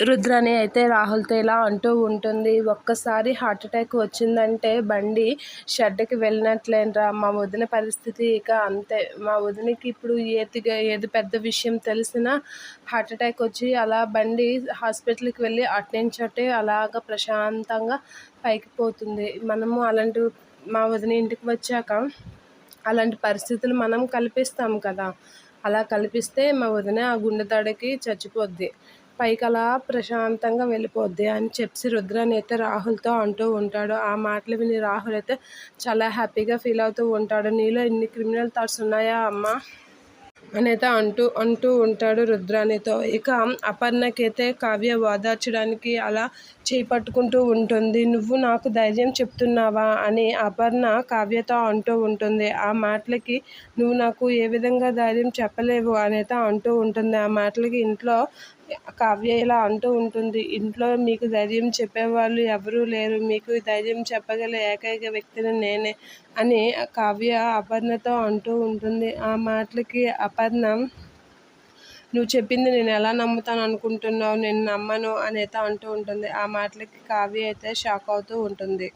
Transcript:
రుద్రని అయితే రాహుల్తో ఇలా అంటూ ఉంటుంది ఒక్కసారి హార్ట్ అటాక్ వచ్చిందంటే బండి షెడ్కి వెళ్ళినట్లేనరా మా వదిన పరిస్థితి ఇక అంతే. మా వదినకి ఇప్పుడు ఏదిగా ఏది పెద్ద విషయం తెలిసినా హార్ట్ అటాక్ వచ్చి అలా బండి హాస్పిటల్కి వెళ్ళి అట్నించటే అలాగ ప్రశాంతంగా పైకి పోతుంది. మనము అలాంటి మా వదిన ఇంటికి వచ్చాక అలాంటి పరిస్థితులు మనం కల్పిస్తాం కదా. అలా కల్పిస్తే మా వదిన ఆ గుండె దడకి చచ్చిపోద్ది. పైకి అలా ప్రశాంతంగా వెళ్ళిపోద్ది అని చెప్పి రుద్రాని అయితే రాహుల్తో అంటూ ఉంటాడు. ఆ మాటలు విని రాహుల్ అయితే చాలా హ్యాపీగా ఫీల్ అవుతూ ఉంటాడు. నీలో ఇన్ని క్రిమినల్ థాట్స్ ఉన్నాయా అమ్మ? అనేది అంటూ అంటూ ఉంటాడు రుద్రానితో. ఇక అపర్ణకైతే కావ్య వాదార్చడానికి అలా చేపట్టుకుంటూ ఉంటుంది. నువ్వు నాకు ధైర్యం చెప్తున్నావా? అని అపర్ణ కావ్యతో అంటూ ఉంటుంది. ఆ మాటలకి నువ్వు నాకు ఏ విధంగా ధైర్యం చెప్పలేవు? అనేది అంటూ ఉంటుంది. ఆ మాటలకి ఇంట్లో కావ్య ఇలా అంటూ ఉంటుంది. ఇంట్లో మీకు ధైర్యం చెప్పేవాళ్ళు ఎవరూ లేరు. మీకు ధైర్యం చెప్పగల ఏకైక వ్యక్తిని నేనే అని కావ్య అపర్ణతో అంటూ ఉంటుంది. ఆ మాటలకి అపర్ణ నువ్వు చెప్పింది నేను ఎలా నమ్ముతాను అనుకుంటున్నావు? నేను నమ్మను అనేత అంటూ ఉంటుంది. ఆ మాటలకి కావ్య అయితే షాక్ అవుతూ ఉంటుంది.